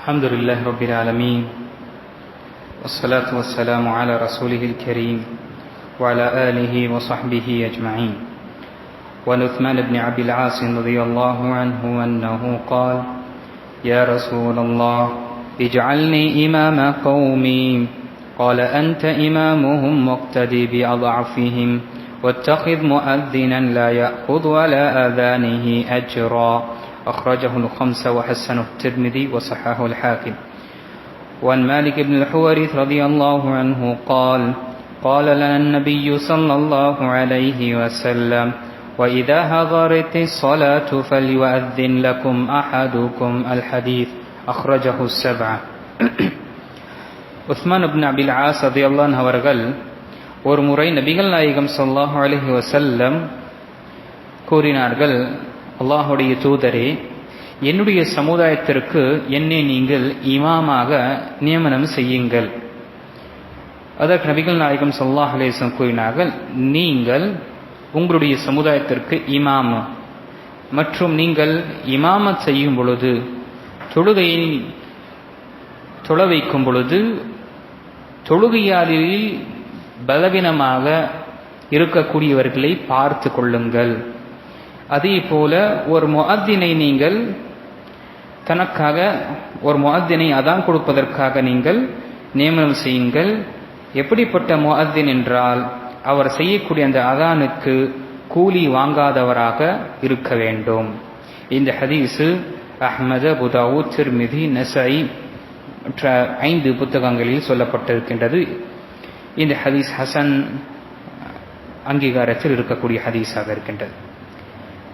الحمد لله رب العالمين والصلاة والسلام على رسوله الكريم وعلى آله وصحبه أجمعين. وعن بن عبد العاص رضي الله عنه أنه قال يا رسول الله اجعلني إمام قومي. قال أنت إمامهم واقتدي بأضعفهم واتخذ مؤذنا لا يأخذ على آذانه أجرا. أخرجه الخمسة وحسنه الترمذي وصححه الحاكم وعن مالك بن الحوارث رضي الله عنه قال قال لنا النبي صلى الله عليه وسلم وإذا حضرت الصلاة فليؤذن لكم أحدكم الحديث أخرجه السبعة உஸ்மான் இப்னு அபில் as ரதியல்லான் அவர்கள் ஒரு முறை நபிகள் நாயகம் ஸல்லல்லாஹு அலைஹி வஸல்லம் கூறினார்கள் அல்லாஹுடைய தூதரே என்னுடைய சமுதாயத்திற்கு என்னை நீங்கள் இமாமாக நியமனம் செய்யுங்கள். அதற்கு நபிகள் நாயகம் சல்லாஹ் அலேசன் கூறினார்கள் நீங்கள் உங்களுடைய சமுதாயத்திற்கு இமாம். மற்றும் நீங்கள் இமாமத் செய்யும் பொழுது தொழுகையை தொழ வைக்கும் பொழுது தொழுகையாளில் பலவீனமாக இருக்கக்கூடியவர்களை பார்த்து கொள்ளுங்கள். அதே போல ஒரு முஅத்தினை நீங்கள் தனக்காக ஒரு முஅத்தினை அதான் கொடுப்பதற்காக நீங்கள் நியமனம் செய்யுங்கள். எப்படிப்பட்ட முஅத்தின் என்றால் அவர் செய்யக்கூடிய அந்த அதானுக்கு கூலி வாங்காதவராக இருக்க வேண்டும். இந்த ஹதீஸு அஹ்மது புதாவு திருமிதி நசை மற்ற ஐந்து புத்தகங்களில் சொல்லப்பட்டிருக்கின்றது. இந்த ஹதீஸ் ஹசன் அங்கீகாரத்தில் இருக்கக்கூடிய ஹதீஸாக இருக்கின்றது.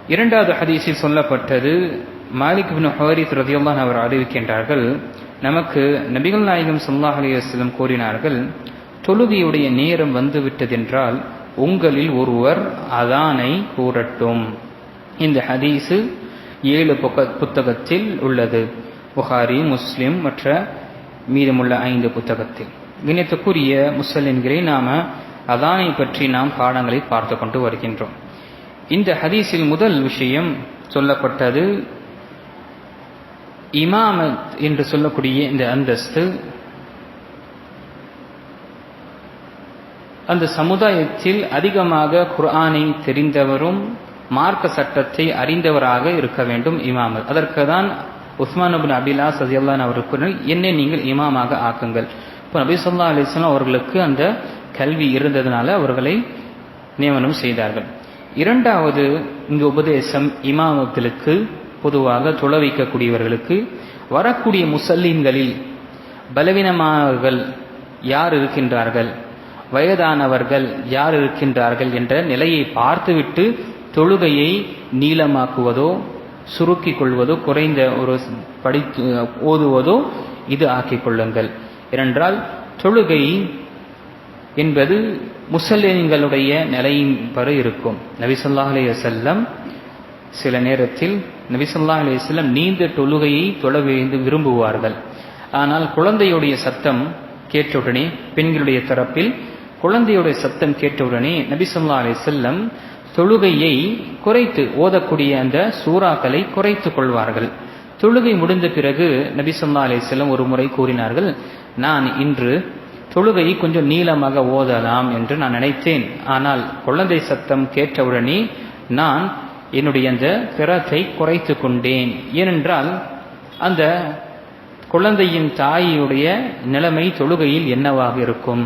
இரண்டாவது ஹதீஸில் சொல்லப்பட்டது மாலிக் பின் ஹவாரித் ரதியுல்லான் அவர் அறிவிக்கின்றார்கள் நமக்கு நபிகள் நாயகம் சொல்லாஹ் அலிவாஸ்லம் கூறினார்கள் தொழுகையுடைய நேரம் வந்துவிட்டதென்றால் உங்களில் ஒருவர் அதானை கூறட்டும். இந்த ஹதீஸு ஏழு புத்தகத்தில் உள்ளது. புகாரி முஸ்லிம் மற்ற மீதமுள்ள ஐந்து புத்தகத்தில். இணைத்துக்குரிய முஸ்லிம்களை நாம அதானை பற்றி நாம் பாடங்களை பார்த்து கொண்டு வருகின்றோம். இந்த ஹதீஸில் முதல் விஷயம் சொல்லப்பட்டது இமாமத் என்று சொல்லக்கூடிய இந்த அந்தஸ்து. அந்த சமுதாயத்தில் அதிகமாக குர்ஆனை தெரிந்தவரும் மார்க்க சட்டத்தை அறிந்தவராக இருக்க வேண்டும் இமாமத் அதற்கு தான் உஸ்மான் அபின் அபிலா சஜியல்லான் அவருக்கு என்னை நீங்கள் இமாமாக ஆக்குங்கள். இப்போ நபி சொல்லா அலிஸ்லாம் அவர்களுக்கு அந்த கல்வி இருந்ததுனால அவர்களை நியமனம் செய்தார்கள். இரண்டாவது இங்கு உபதேசம் இமாமங்களுக்கு பொதுவாக துளவிக்கக்கூடியவர்களுக்கு வரக்கூடிய முசல்லீம்களில் பலவீனமானவர்கள் யார் இருக்கின்றார்கள்? வயதானவர்கள் யார் இருக்கின்றார்கள் என்ற நிலையை பார்த்துவிட்டு தொழுகையை நீளமாக்குவதோ சுருக்கிக் கொள்வதோ குறைந்த ஒரு படித்து ஓதுவதோ இது ஆக்கிக் கொள்ளுங்கள். ஏனென்றால் தொழுகை என்பது முசல்லின்களுடைய நிலையின் பெற இருக்கும். நபிசல்லாஹ் அலைய செல்லம் சில நேரத்தில் நபிசல்லாஹ் அலைய செல்லம் நீண்ட தொழுகையை தொழ விரும்புவார்கள். ஆனால் குழந்தையுடைய சத்தம் கேட்டவுடனே பெண்களுடைய தரப்பில் குழந்தையுடைய சத்தம் கேட்டவுடனே நபிசல்லா அலை செல்லம் தொழுகையை குறைத்து ஓதக்கூடிய அந்த சூறாக்களை குறைத்து கொள்வார்கள். தொழுகை முடிந்த பிறகு நபிசல்லா அலை செல்லம் ஒரு முறை கூறினார்கள் நான் இன்று தொழுகையை கொஞ்சம் நீளமாக ஓதலாம் என்று நான் நினைத்தேன். ஆனால் குழந்தை சத்தம் கேட்டவுடனே நான் என்னுடைய அந்த பிறத்தை குறைத்து கொண்டேன். ஏனென்றால் அந்த குழந்தையின் தாயுடைய நிலைமை தொழுகையில் என்னவாக இருக்கும்?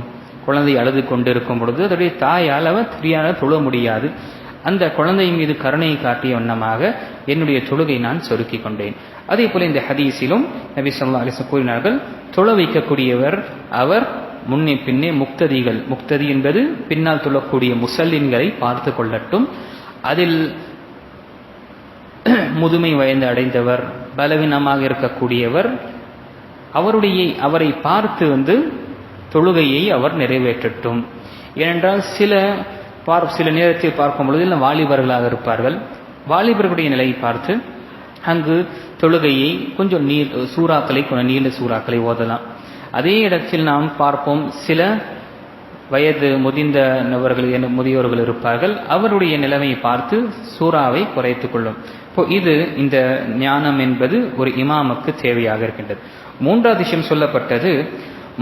குழந்தை அழுது கொண்டிருக்கும் பொழுது அதனுடைய தாயால் அவர் தெரியாத தொழ முடியாது. அந்த குழந்தை மீது கருணையை காட்டிய வண்ணமாக என்னுடைய தொழுகை நான் சொருக்கி கொண்டேன். அதே போல இந்த ஹதீஸிலும் நபி சொல்லா அலிசம் கூறினார்கள் தொழ வைக்கக்கூடியவர் அவர் முன்னே பின்னே முக்ததிகள். முக்ததி என்பது பின்னால் துள்ளக்கூடிய முசல்லின்களை பார்த்து கொள்ளட்டும். அதில் முதுமை வயந்து அடைந்தவர் பலவீனமாக இருக்கக்கூடியவர் அவருடைய அவரை பார்த்து வந்து தொழுகையை அவர் நிறைவேற்றட்டும். ஏனென்றால் சில பார் சில நேரத்தில் பார்க்கும் பொழுது வாலிபர்களாக இருப்பார்கள். வாலிபர்களுடைய நிலையை பார்த்து அங்கு தொழுகையை கொஞ்சம் நீர் சூறாக்களை கொஞ்சம் நீண்ட சூறாக்களை ஓதலாம். அதே இடத்தில் நாம் பார்ப்போம் சில வயது முதிர்ந்த நபர்கள் என முதியோர்கள் இருப்பார்கள். அவருடைய நிலைமையை பார்த்து சூறாவை குறைத்துக் கொள்ளும். இப்போ இது இந்த ஞானம் என்பது ஒரு இமாமுக்கு தேவையாக இருக்கின்றது. மூன்றாவது விஷயம் சொல்லப்பட்டது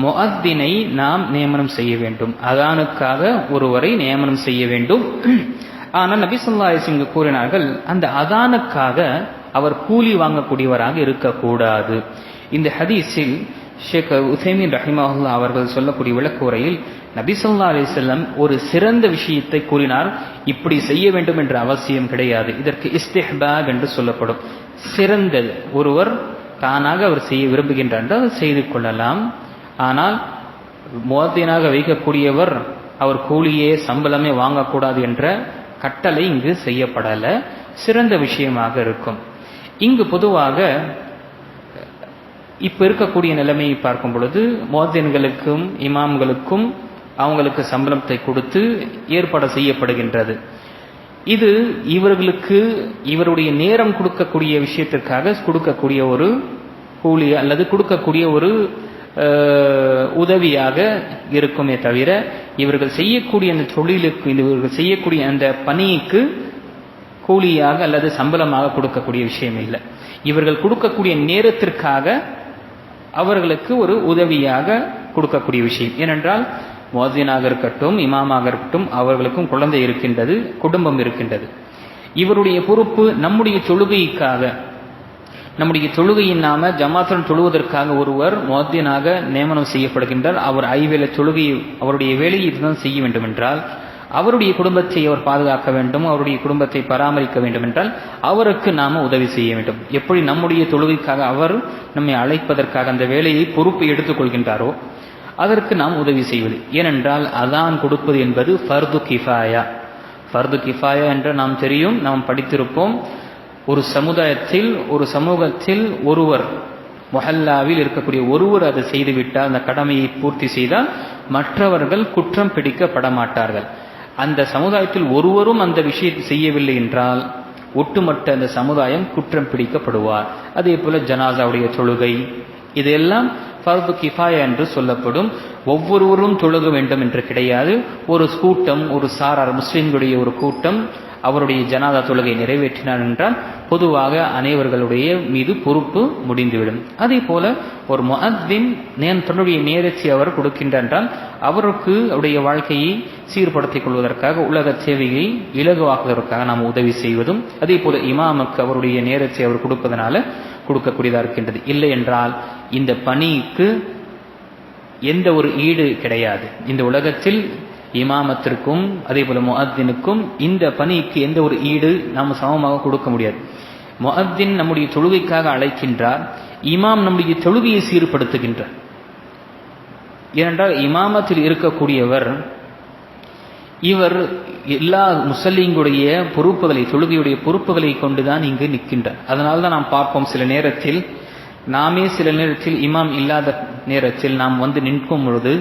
முஅத்தினை நாம் நியமனம் செய்ய வேண்டும். அதானுக்காக ஒருவரை நியமனம் செய்ய வேண்டும். ஆனால் நபி சொல்லா சிங் கூறினார்கள் அந்த அதானுக்காக அவர் கூலி வாங்கக்கூடியவராக இருக்கக்கூடாது. இந்த ஹதீஸில் ஷேக் உசைமின் ரஹிமஹுல்லா அவர்கள் சொல்லக்கூடிய விளக்குரையில் நபி சொல்லா அலிசல்லம் ஒரு சிறந்த விஷயத்தை கூறினார். இப்படி செய்ய வேண்டும் என்ற அவசியம் கிடையாது. இதற்கு இஸ்திஹ்பாக் என்று சொல்லப்படும். சிறந்தது. ஒருவர் தானாக அவர் செய்ய விரும்புகின்றார் அவர் செய்து கொள்ளலாம். ஆனால் முவத்தினாக வைக்கக்கூடியவர் அவர் கூலியே சம்பளமே வாங்கக்கூடாது என்ற கட்டளை இங்கு செய்யப்படலை. சிறந்த விஷயமாக இருக்கும். இங்கு பொதுவாக இப்போ இருக்கக்கூடிய நிலைமையை பார்க்கும் பொழுது மோதின்களுக்கும் இமாம்களுக்கும் அவங்களுக்கு சம்பளத்தை கொடுத்து ஏற்பாடு செய்யப்படுகின்றது. இது இவர்களுக்கு இவருடைய நேரம் கொடுக்கக்கூடிய விஷயத்திற்காக கொடுக்கக்கூடிய ஒரு கூலி அல்லது கொடுக்கக்கூடிய ஒரு உதவியாக இருக்குமே தவிர இவர்கள் செய்யக்கூடிய அந்த தொழிலுக்கு இவர்கள் செய்யக்கூடிய அந்த பணிக்கு கூலியாக அல்லது சம்பளமாக கொடுக்கக்கூடிய விஷயம் இல்லை. இவர்கள் கொடுக்கக்கூடிய நேரத்திற்காக அவர்களுக்கு ஒரு உதவியாக கொடுக்கக்கூடிய விஷயம். ஏனென்றால் மோசினாக இருக்கட்டும் இமாமாக இருக்கட்டும் அவர்களுக்கும் குழந்தை இருக்கின்றது குடும்பம் இருக்கின்றது. இவருடைய பொறுப்பு நம்முடைய தொழுகைக்காக நம்முடைய தொழுகையின் நாம ஜமாத்துடன் தொழுவதற்காக ஒருவர் மோத்தியனாக நியமனம் செய்யப்படுகின்றார். அவர் ஐவேல தொழுகையை அவருடைய வேலையை இதுதான் செய்ய வேண்டும் என்றால் அவருடைய குடும்பத்தை அவர் பாதுகாக்க வேண்டும் அவருடைய குடும்பத்தை பராமரிக்க வேண்டும் என்றால் அவருக்கு நாம் உதவி செய்ய வேண்டும். எப்படி நம்முடைய தொழுகைக்காக அவர் நம்மை அழைப்பதற்காக அந்த வேலையை பொறுப்பு எடுத்துக்கொள்கின்றாரோ அதற்கு நாம் உதவி செய்வது. ஏனென்றால் அதான் கொடுப்பது என்பது ஃபர்து கிஃபாயா. ஃபர்து கிஃபாயா என்று நாம் தெரியும் நாம் படித்திருப்போம். ஒரு சமுதாயத்தில் ஒரு சமூகத்தில் ஒருவர் மொஹல்லாவில் இருக்கக்கூடிய ஒருவர் அதை செய்துவிட்டால் அந்த கடமையை பூர்த்தி செய்தால் மற்றவர்கள் குற்றம் பிடிக்கப்பட மாட்டார்கள் அந்த சமுதாயத்தில் ஒருவரும் அந்த விஷயத்தை செய்யவில்லை என்றால் ஒட்டுமொத்த அந்த சமுதாயம் குற்றம் பிடிக்கப்படுவார். அதே போல ஜனாசாவுடைய தொழுகை. இதெல்லாம் ஃபர்து கிஃபாயா என்று சொல்லப்படும். ஒவ்வொருவரும் தொழுக வேண்டும் என்று கிடையாது. ஒரு கூட்டம் ஒரு சாரார் முஸ்லிம்களுடைய ஒரு கூட்டம் அவருடைய ஜனாதா தொழுகை நிறைவேற்றினார் என்றால் பொதுவாக அனைவர்களுடைய மீது பொறுப்பு முடிந்துவிடும். அதே போல ஒரு முஅத்தின் நேன் தன்னுடைய நேரத்தை அவர் கொடுக்கின்றால் அவருக்கு அவருடைய வாழ்க்கையை சீர்படுத்திக் கொள்வதற்காக உலக சேவையை இலகுவாக்குவதற்காக நாம் உதவி செய்வதும் அதே போல இமாமுக்கு அவருடைய நேரத்தை அவர் கொடுப்பதனால கொடுக்கக்கூடியதாக இருக்கின்றது. இல்லை என்றால் இந்த பணிக்கு எந்த ஒரு ஈடு கிடையாது. இந்த உலகத்தில் இமாமத்திற்கும் அதே போல முஹத்தினுக்கும் இந்த பணிக்கு எந்த ஒரு ஈடு நாம் சமமாக கொடுக்க முடியாது. முஹத்தின் நம்முடைய தொழுகைக்காக அழைக்கின்றார் இமாம் நம்முடைய தொழுகையை சீர்படுத்துகின்றார். ஏனென்றால் இமாமத்தில் இருக்கக்கூடியவர் இவர் எல்லா முசல்லிங்களுடைய பொறுப்புகளை தொழுகையுடைய பொறுப்புகளை கொண்டுதான் இங்கு நிற்கின்றார். அதனால தான் நாம் பார்ப்போம் சில நேரத்தில் நாமே சில நேரத்தில் இமாம் இல்லாத நேரத்தில் நாம் வந்து நிற்கும் பொழுது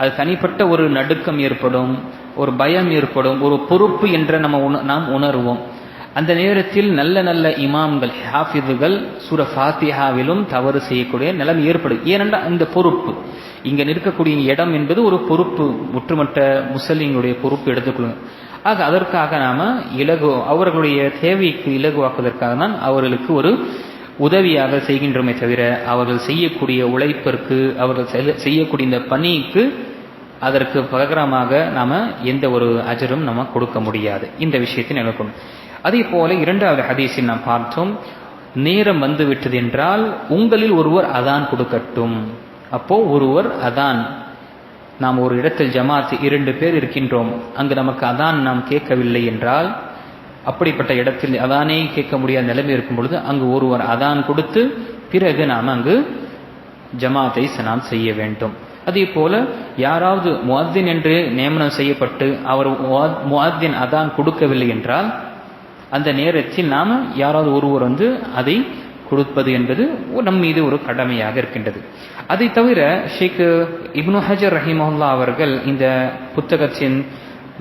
அது தனிப்பட்ட ஒரு நடுக்கம் ஏற்படும் ஒரு பயம் ஏற்படும் ஒரு பொறுப்பு என்ற நம்ம உண நாம் உணர்வோம். அந்த நேரத்தில் நல்ல நல்ல இமாம்கள் ஹாஃபிதுகள் சூர ஃபாத்திஹாவிலும் தவறு செய்யக்கூடிய நிலம் ஏற்படும். ஏனென்றால் இந்த பொறுப்பு. இங்கே நிற்கக்கூடிய இடம் என்பது ஒரு பொறுப்பு ஒற்றுமட்ட முஸ்லிம்களுடைய பொறுப்பு எடுத்துக்கொள்ளும். ஆக அதற்காக நாம் இலகு அவர்களுடைய தேவைக்கு இலகுவாக்குவதற்காக தான் அவர்களுக்கு ஒரு உதவியாக செய்கின்றோமே தவிர அவர்கள் செய்யக்கூடிய உழைப்பிற்கு அவர்கள் செய்யக்கூடிய இந்த பணிக்கு அதற்கு பகரமாக நாம எந்த ஒரு அஜரும் நம்ம கொடுக்க முடியாது. இந்த விஷயத்தை நினைக்கணும். அதே போல இரண்டாவது ஹதீஸில் நாம் பார்த்தோம் நேரம் வந்து விட்டது என்றால் உங்களில் ஒருவர் அதான் கொடுக்கட்டும். அப்போ ஒருவர் அதான். நாம் ஒரு இடத்தில் ஜமாத் இரண்டு பேர் இருக்கின்றோம். அங்கு நமக்கு அதான் நாம் கேட்கவில்லை என்றால் அப்படிப்பட்ட இடத்தில் அதானே கேட்க முடியாத நிலைமை இருக்கும் பொழுது அங்கு ஒருவர் அதான் கொடுத்து பிறகு நாம் அங்கு ஜமாத்தை நாம் செய்ய வேண்டும். அதே போல யாராவது முவாத்தின் என்று நியமனம் செய்யப்பட்டு அவர் முவாத்தின் அதான் கொடுக்கவில்லை என்றால் அந்த நேரத்தில் நாம் யாராவது ஒருவர் வந்து அதை கொடுப்பது என்பது நம் மீது ஒரு கடமையாக இருக்கின்றது. அதை தவிர ஷேக் இப்னு ஹஜர் ரஹிமஹுல்லா அவர்கள் இந்த புத்தகத்தின்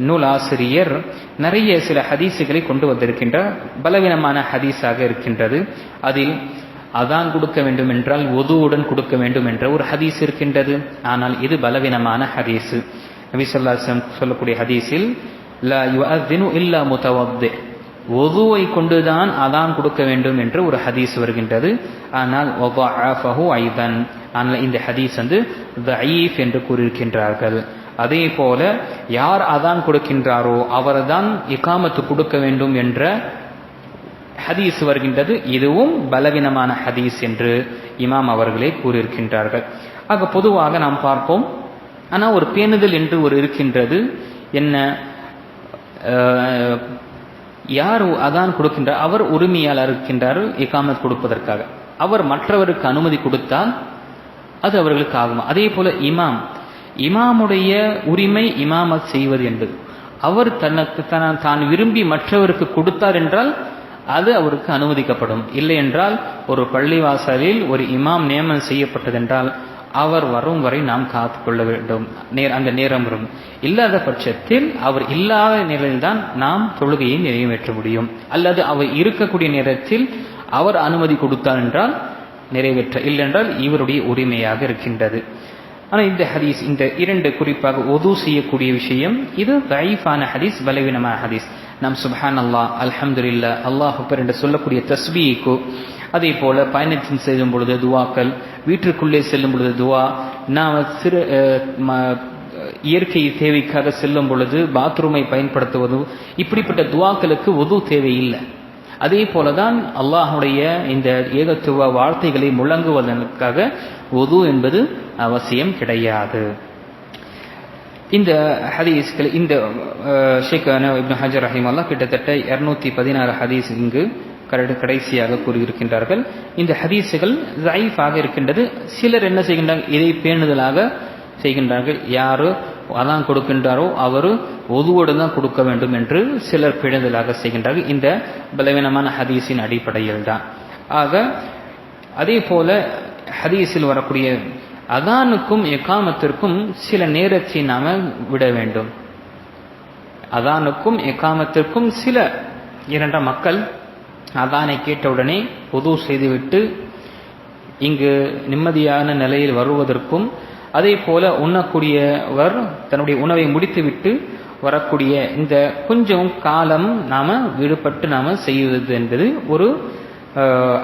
நூலாசிரியர் நிறைய சில ஹதீஸுகளை கொண்டு வந்திருக்கின்றார் பலவீனமான ஹதீஸாக இருக்கின்றது. அதில் அதான் கொடுக்க வேண்டும் என்றால் ஒதுவுடன் கொடுக்க வேண்டும் என்ற ஒரு ஹதீஸ் இருக்கின்றது. ஆனால் இது பலவீனமான ஹதீஸு. நபி ஸல்லல்லாஹு சொல்லக்கூடிய ஹதீஸில் லா யுஅذினு இல்லா முத்தவத்தி ஒதுவை கொண்டுதான் அதான் கொடுக்க வேண்டும் என்று ஒரு ஹதீஸ் வருகின்றது. ஆனால் ஐதன். ஆனால் இந்த ஹதீஸ் வந்து தயீஃப் என்று கூறியிருக்கின்றார்கள். அதே போல யார் அதான் கொடுக்கின்றாரோ அவர்தான் இகாமத்து கொடுக்க வேண்டும் என்ற ஹதீஸ் வருகின்றது. இதுவும் பலவீனமான ஹதீஸ் என்று இமாம் அவர்களே கூறியிருக்கின்றார்கள். ஆக பொதுவாக நாம் பார்ப்போம். ஆனால் ஒரு பேணுதல் என்று ஒரு இருக்கின்றது. என்ன யார் அதான் கொடுக்கின்றார் அவர் உரிமையாளர் இருக்கின்றார் இகாமத் கொடுப்பதற்காக. அவர் மற்றவருக்கு அனுமதி கொடுத்தால் அது அவர்களுக்கு ஆகும்? அதே போல இமாம். இமாமுடைய உரிமை இமாமத் செய்வது என்பது. அவர் தனக்கு தன- தான் விரும்பி மற்றவருக்கு கொடுத்தார் என்றால் அது அவருக்கு அனுமதிக்கப்படும். இல்லை என்றால் ஒரு பள்ளிவாசலில் ஒரு இமாம் நியமனம் செய்யப்பட்டதென்றால் அவர் வரும் வரை நாம் காத்து கொள்ள வேண்டும். நேர் அந்த நேரம் வரும். இல்லாத பட்சத்தில் அவர் இல்லாத நிலையில்தான் நாம் தொழுகையை நிறைவேற்ற முடியும். அல்லது அவர் இருக்கக்கூடிய நேரத்தில் அவர் அனுமதி கொடுத்தார் என்றால் நிறைவேற்ற இல்லைன்றால் இவருடைய உரிமையாக இருக்கின்றது. ஆனால் இந்த ஹதீஸ் இந்த இரண்டு குறிப்பாக ஒது செய்யக்கூடிய விஷயம் இது தைஃபான ஹதீஸ் பலவீனமான ஹதீஸ். நாம் சுபஹான் அல்லாஹ் அல்ஹம்துலில்லா அல்லாஹ் அக்பர் என்று சொல்லக்கூடிய தஸ்பீக்கு அதே போல பயணத்தின் செல்லும் பொழுது துவாக்கள் வீட்டிற்குள்ளே செல்லும் பொழுது துவா நாம் சிறு ம- இயற்கை தேவைக்காக செல்லும் பொழுது பாத்ரூமை பயன்படுத்துவதும் இப்படிப்பட்ட துவாக்களுக்கு ஒது தேவையில்லை. அதே போலதான் அல்லாஹுடைய இந்த ஏகத்துவ வார்த்தைகளை முழங்குவதற்காக ஒது என்பது அவசியம் கிடையாது. இந்த ஹதீஸ்கள் இந்த ஷேக் இப்னு ஹஜர் ரஹிமல்லா கிட்டத்தட்ட இருநூத்தி பதினாறு ஹதீஸ் இங்கு கடைசியாக கூறியிருக்கின்றார்கள். இந்த ஹதீஸுகள் ஜைஃபாக இருக்கின்றது. சிலர் என்ன செய்கின்றார்கள் இதை பேணுதலாக செய்கின்றார்கள். யாரோ? அதான் கொடுக்கின்றாரோ அவர் ஒதுவோடு தான் கொடுக்க வேண்டும் என்று சிலர் பிழைதலாக செய்கின்றார்கள். இந்த பலவீனமான ஹதீஸின் அடிப்படையில் தான். ஆக அதே போல ஹதீஸில் வரக்கூடிய அதானுக்கும் எக்காமத்திற்கும் சில நேரத்தை நாம விட வேண்டும். அதானுக்கும் எக்காமத்திற்கும் சில இரண்ட மக்கள் அதானை கேட்டவுடனே உது செய்துவிட்டு இங்கு நிம்மதியான நிலையில் வருவதற்கும் அதே போல உண்ணக்கூடியவர் தன்னுடைய உணவை முடித்துவிட்டு வரக்கூடிய இந்த கொஞ்சம் காலம் நாம விடுபட்டு நாம செய்வது என்பது ஒரு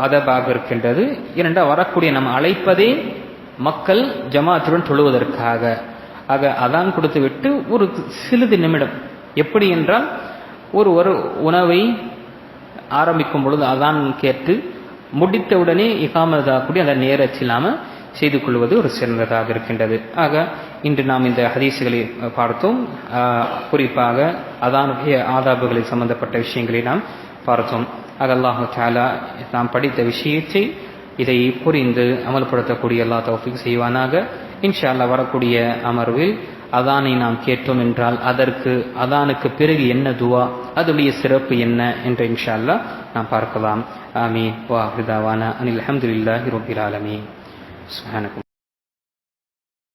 அதபாக இருக்கின்றது. இரண்டா வரக்கூடிய நம்ம அழைப்பதே மக்கள் ஜமாத்துடன் தொழுவதற்காக ஆக அதான் கொடுத்து விட்டு ஒரு சிறிது நிமிடம். எப்படி என்றால் ஒரு ஒரு உணவை ஆரம்பிக்கும் பொழுது அதான் கேட்டு முடித்தவுடனே இகாமதாக்கூடிய அந்த நேரத்தில் நாம செய்து கொள்வது ஒரு சிறந்ததாக இருக்கின்றது. ஆக இன்று நாம் இந்த ஹதீஸுகளை பார்த்தோம். குறிப்பாக அதானுடைய ஆதாபுகளில் சம்பந்தப்பட்ட விஷயங்களை நாம் பார்த்தோம். ஆக அல்லாஹு தாலா நாம் படித்த விஷயத்தை இதை புரிந்து அமல்படுத்தக்கூடிய எல்லா தௌஃபிக் செய்வானாக. இன்ஷா அல்லாஹ் வரக்கூடிய அமர்வில் அதானை நாம் கேட்டோம் என்றால் அதற்கு அதானுக்கு பிறகு என்ன துவா அதனுடைய சிறப்பு என்ன என்று இன்ஷா அல்லாஹ் நாம் பார்க்கலாம். ஆமீன். வா ஹிதாவானா அனில் அஹமதுல்லாஹி ரபில் ஆலமீன். سبحانك